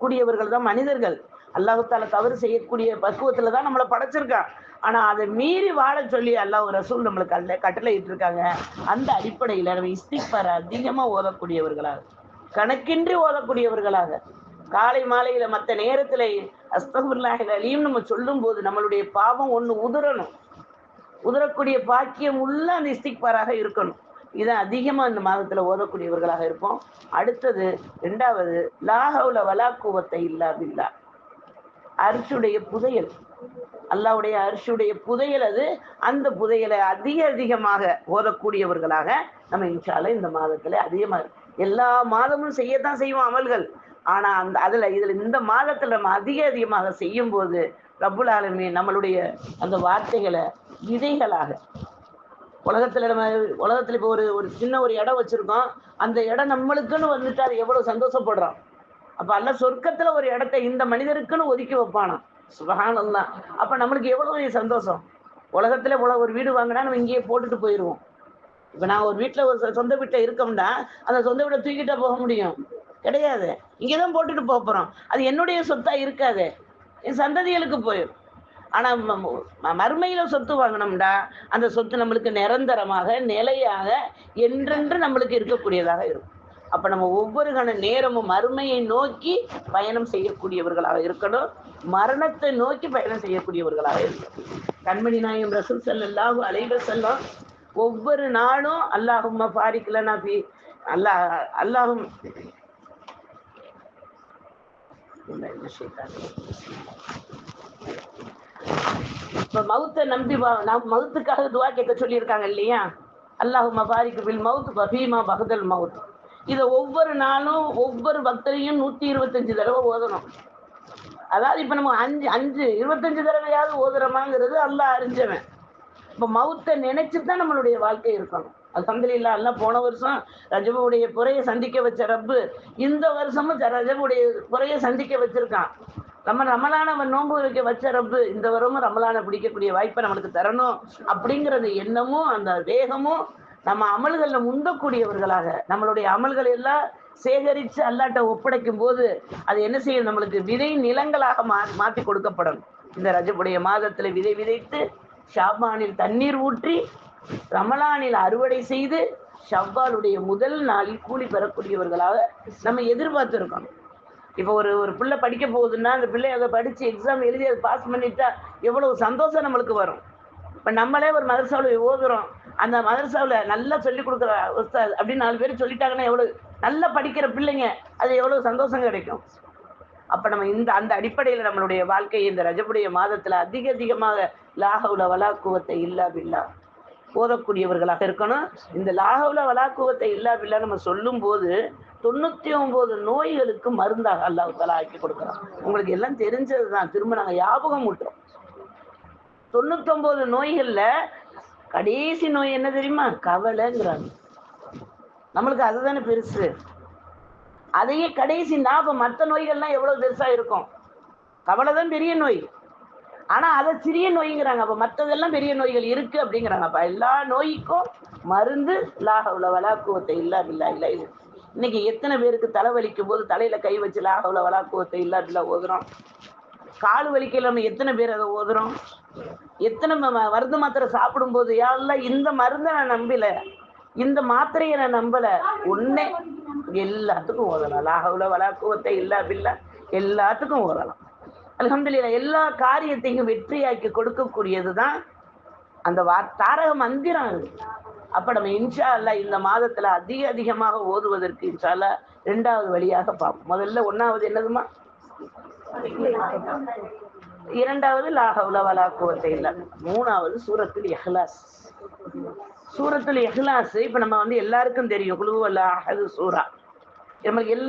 கூடியவர்கள் தான் மனிதர்கள். அல்லாஹால தவறு செய்யக்கூடிய பக்குவத்துல தான் நம்மளை படைச்சிருக்கான். ஆனா அதை மீறி வாழ சொல்லி அல்லாஹ் ரசூல் நம்மளுக்கு அல்ல கட்டளை இருக்காங்க அந்த அடிப்படையில நம்ம இஸ்திக்பார அதிகமா ஓதக்கூடியவர்களாக கணக்கின்றி ஓதக்கூடியவர்களாக காலை மாலையில மற்ற நேரத்துல அஸ்தகுல்லாஹில் அலீம் நம்ம சொல்லும் போது நம்மளுடைய பாவம் ஒண்ணு உதிரணும். உதரக்கூடிய பாக்கியம் உள்ள அந்த இஸ்திக்பாராக இருக்கணும். இதை அதிகமா இந்த மாதத்துல ஓதக்கூடியவர்களாக இருப்போம். அடுத்தது ரெண்டாவது லாஹவுல வலாக்குவத்தை இல்லாதில்லா அரிசுடைய புதையல். அல்லாவுடைய அரிசுடைய புதையல் அது. அந்த புதையலை அதிக அதிகமாக ஓதக்கூடியவர்களாக நம்ம இன்ஷால இந்த மாதத்துல அதிகமாக எல்லா மாதமும் செய்யத்தான் செய்வோம் அமல்கள். ஆனா அந்த அதுல இதுல இந்த மாதத்துல நம்ம அதிக அதிகமாக செய்யும் போது ரப்புல் நம்மளுடைய அந்த வார்த்தைகளை விதைகளாக உலகத்துல நம்ம உலகத்துல இப்போ ஒரு ஒரு சின்ன ஒரு இடம் வச்சிருக்கோம். அந்த இடம் நம்மளுக்குன்னு வந்துட்டு அது எவ்வளவு சந்தோஷப்படுறோம். அப்ப அல்ல சொர்க்கத்துல ஒரு இடத்த இந்த மனிதருக்குன்னு ஒதுக்கி வைப்பானாம் சுபகானந்தான் அப்ப நம்மளுக்கு எவ்வளவு சந்தோஷம்? உலகத்துல இவ்வளவு ஒரு வீடு வாங்கினா நம்ம இங்கேயே போட்டுட்டு போயிடுவோம் இப்ப நான் ஒரு வீட்டுல ஒரு சொந்த வீட்டுல இருக்கோம்னா அந்த சொந்த வீட்டை தூக்கிட்டா போக முடியும். கிடையாது. இங்கதான் போட்டுட்டு போக போறோம். அது என்னுடைய சொத்தா இருக்காது. என் சந்ததிகளுக்கு போயிடும் ஆனா ம- மறுமையில சொத்து வாங்கினோம்டா அந்த சொத்து நம்மளுக்கு நிரந்தரமாக நிலையாக என்றென்று நம்மளுக்கு இருக்கக்கூடியதாக இருக்கும். அப்ப நம்ம ஒவ்வொரு கண நேரமும் மறுமையை நோக்கி பயணம் செய்யக்கூடியவர்களாக இருக்கணும். மரணத்தை நோக்கி பயணம் செய்யக்கூடியவர்களாக இருக்கணும். கண்மணி நாயம் ரசூல் செல்லாஹு அலைஹி செல்லம் ஒவ்வொரு நாளும் அல்லாஹும் பாரிக் லனா அல்லாஹ் அல்லாஹும் என்ன மவுத்தை நம்பி வா- மவுத்துக்காக துவா கேட்க சொல்லியிருக்காங்க இல்லையா? அல்லாஹு மபாரிக்கு பில் மவுத் பஃபீமா பகதல் மவுத். இதை ஒவ்வொரு நாளும் ஒவ்வொரு பக்தரையும் நூத்தி இருபத்தஞ்சு தடவை ஓதணும். அதாவது இப்ப நம்ம அஞ்சு அஞ்சு இருபத்தஞ்சு தடவையாவது ஓதுறோமாங்கிறது அல்லாஹ் அறிஞ்சவன். இப்ப மவுத்தை நினைச்சு தான் நம்மளுடைய வாழ்க்கை இருக்கணும். அலமதுல்லா அல்லாஹ் போன வருஷம் ரஜபுடைய குறையை சந்திக்க வச்ச ரப்பு இந்த வருஷமும் ரஜபுடைய குறையை சந்திக்க வச்சிருக்கான். நம்ம ரமலான நோன்பு வைக்க வச்ச ரப்பு இந்த வரமும் ரமலான பிடிக்கக்கூடிய வாய்ப்பை நம்மளுக்கு தரணும் அப்படிங்கிறது எண்ணமும் அந்த வேகமும் நம்ம அமல்களில் முந்தக்கூடியவர்களாக நம்மளுடைய அமல்கள் எல்லாம் சேகரித்து அல்லாட்ட ஒப்படைக்கும் போது அது என்ன செய்யும்? நம்மளுக்கு விதை நிலங்களாக மா மாற்றி கொடுக்கப்படும். இந்த ரஜபுடைய மாதத்தில் விதை விதைத்து ஷாபானில் தண்ணீர் ஊற்றி ரமலானில் அறுவடை செய்து ஷவ்வாலுடைய முதல் நாளில் கூலி பெறக்கூடியவர்களாக நம்ம எதிர்பார்த்திருக்கோம். இப்போ ஒரு ஒரு பிள்ளை படிக்க போகுதுன்னா அந்த பிள்ளை அதை படித்து எக்ஸாம் எழுதி அதை பாஸ் பண்ணிட்டா எவ்வளவு சந்தோஷம் நம்மளுக்கு வரும். இப்போ நம்மளே ஒரு மதரசாவில் ஓதுறோம். அந்த மதரசாவில் நல்லா சொல்லி கொடுக்குற உஸ்தாத் அப்படின்னு நாலு பேர் சொல்லிட்டாங்கன்னா எவ்வளோ நல்லா படிக்கிற பிள்ளைங்க அது எவ்வளோ சந்தோஷம் கிடைக்கும். அப்போ நம்ம இந்த அந்த அடிப்படையில் நம்மளுடைய வாழ்க்கையை இந்த ரஜபுடைய மாதத்தில் அதிக அதிகமாக லாகவுல வலாக்குவத்தை இல்லா பில்லா. ஓதக்கூடியவர்களாக இருக்கணும். இந்த லாகவுல வலாக்குவத்தை இல்லா பில்லா நம்ம சொல்லும் போது தொண்ணூத்தி ஒன்பது நோய்களுக்கு மருந்தாக அல்லாஹ் தலா ஆக்கி கொடுக்குறோம் உங்களுக்கு எல்லாம் தெரிஞ்சதுதான். திரும்ப நாங்க ஞாபகம் விட்டுறோம் தொண்ணூத்தொன்பது நோய்கள்ல கடைசி நோய் என்ன தெரியுமா? கவலைங்கிறாங்க. நம்மளுக்கு அதுதானே பெருசு. அதையே கடைசி ஞாபகம் மற்ற நோய்கள்லாம் எவ்வளவு பெருசா இருக்கும்? கவலை தான் பெரிய நோய். ஆனா அதை சிறிய நோய்ங்கிறாங்க. அப்ப மற்றதெல்லாம் பெரிய நோய்கள் இருக்கு அப்படிங்கிறாங்க. அப்ப எல்லா நோய்க்கும் மருந்து லாகவுல வலாக்குவத்தை இல்லா இல்லா இல்ல. இது இன்னைக்கு எத்தனை பேருக்கு தலை வலிக்கும் போது தலையில கை வச்சு லாகவுல வலாக்குவத்தை இல்லா இல்ல ஓதுறோம்? கால் வலிக்கல நம்ம எத்தனை பேர் அதை ஓதுறோம்? எத்தனை மருந்து மாத்திரை சாப்பிடும் போது யாரெல்லாம் இந்த மருந்தை நான் நம்பல. இந்த மாத்திரையை நான் நம்பல. உன்னே எல்லாத்துக்கும் ஓதலாம் லாகவுல வலாக்குவத்தை இல்லா பில்லா. எல்லாத்துக்கும் ஓதலாம். அல்ஹம்துலில்லாஹ் எல்லா காரியத்தையும் வெற்றியாக்கி கொடுக்கக்கூடியதுதான் அந்த வா தாரக மந்திரம் அது. அப்ப நம்ம இன்ஷா அல்ல இந்த மாதத்துல அதிக அதிகமாக ஓதுவதற்கு இன்ஷா ரெண்டாவது வழியாக பார்ப்போம். முதல்ல ஒன்னாவது என்னதுமா? இரண்டாவது லாக உலவலா குவத்தை இல்ல. மூணாவது சூரத்தில் எஹ்லாஸ் சூரத்தில் எஹ்லாஸ் இப்ப நம்ம வந்து எல்லாருக்கும் தெரியும். குழுவல்ல அஹது சூரா. நமக்கு எல்லா